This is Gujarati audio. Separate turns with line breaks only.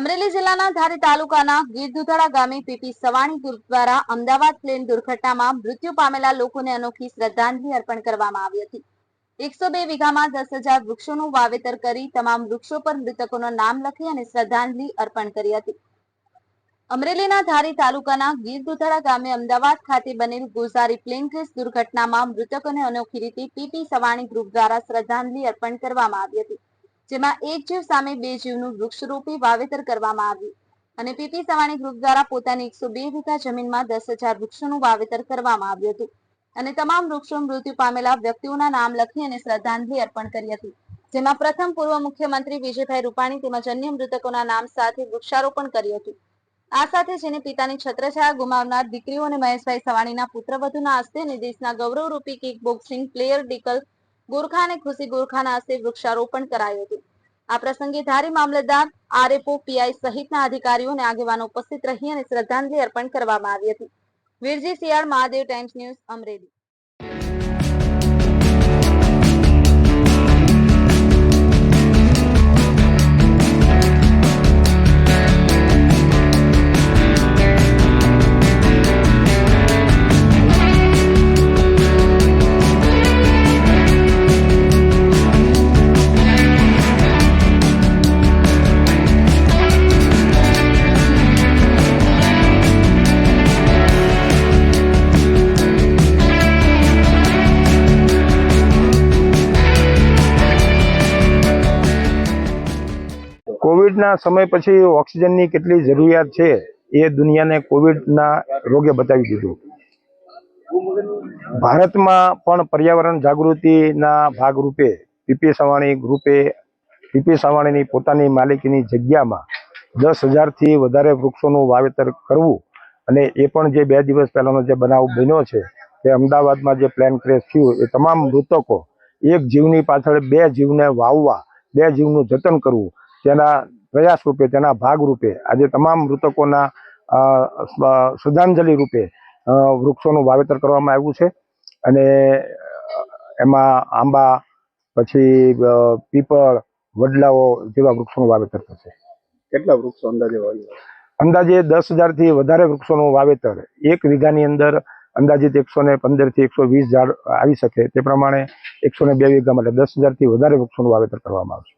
અમરેલી જિલ્લાના ધારી તાલુકાના ગીરદુધડા ગામે પીપી સવાણી દ્વારા અમદાવાદ પ્લેન દુર્ઘટનામાં મૃત્યુ પામેલા લોકોને અનોખી શ્રદ્ધાંજલિ અર્પણ કરવામાં આવી હતી. એકસો બે વીઘામાં દસ હજાર વૃક્ષોનું વાવેતર કરી તમામ વૃક્ષો પર મૃતકોના નામ લખી અને શ્રદ્ધાંજલિ અર્પણ કરી હતી. અમરેલીના ધારી તાલુકાના ગીરદુધડા ગામે અમદાવાદ ખાતે બનેલ ગુજારી પ્લેન ક્રેશ દુર્ઘટનામાં મૃતકોને અનોખી રીતે પીપી સવાણી ગ્રુપ દ્વારા શ્રદ્ધાંજલિ અર્પણ કરવામાં આવી હતી. જેમાં એક જીવ સામે બે જીવનું વૃક્ષરોપી વાવેતર કરવામાં આવ્યું અને પીપી સવાણી ગ્રુપ દ્વારા પોતાની એકસો બે વીઘા જમીનમાં દસ હજાર વૃક્ષોનું વાવેતર કરવામાં આવ્યું હતું અને તમામ વૃક્ષો મૃત્યુ પામેલા વ્યક્તિઓના નામ લખી અને શ્રદ્ધાંજલિ અર્પણ કરી હતી. જેમાં પ્રથમ પૂર્વ મુખ્યમંત્રી વિજયભાઈ રૂપાણી તેમજ અન્ય મૃતકોના નામ સાથે વૃક્ષારોપણ કર્યું હતું. આ સાથે જેને પિતાની છત્રછાયા ગુમાવનાર દીકરીઓ અને મહેશભાઈ સવાણીના પુત્રવધુના હસ્તે અને દેશના ગૌરવરૂપી kick boxing player Dikal Gorkha અને ખુશી ગોરખાના હસ્તે વૃક્ષારોપણ કરાયું હતું. આ પ્રસંગે ધારી મામલતદાર આરએફઓ પીઆઈ સહિતના અધિકારીઓ અને આગેવાનો ઉપસ્થિત રહી અને શ્રદ્ધાંજલિ અર્પણ કરવામાં આવી હતી. Virji Siyal Mahadev, Times news, Amreli.
કોવિડના સમય પછી ઓક્સિજનની કેટલી જરૂરિયાત છે એ દુનિયાને કોવિડના રોગે બતાવી દીધું. ભારતમાં પણ પર્યાવરણ જાગૃતિના ભાગરૂપે પીપી સવાણી ગ્રુપે પીપી સવાણીની પોતાની માલિકીની જગ્યામાં દસ હજારથી વધારે વૃક્ષોનું વાવેતર કરવું અને એ પણ જે બે દિવસ પહેલાનો જે બનાવ બન્યો છે કે અમદાવાદમાં જે પ્લેન ક્રેશ થયું, એ તમામ મૃતકો એક જીવની પાછળ બે જીવને વાવવા, બે જીવનું જતન કરવું તેના પ્રયાસ રૂપે તેના ભાગ રૂપે આજે તમામ મૃતકોના શ્રદ્ધાંજલિ રૂપે વૃક્ષોનું વાવેતર કરવામાં આવ્યું છે. અને એમાં આંબા પછી પીપળ વડલાઓ જેવા વૃક્ષોનું વાવેતર થશે.
કેટલા વૃક્ષો અંદાજે વાવ્યા?
અંદાજે દસ હજારથી વધારે વૃક્ષોનું વાવેતર. એક વીઘાની અંદર અંદાજિત એકસો ને પંદરથી એકસો વીસ ઝાડ આવી શકે. તે પ્રમાણે એકસો ને બે વીઘામાં એટલે દસ હજારથી વધારે વૃક્ષોનું વાવેતર કરવામાં આવશે.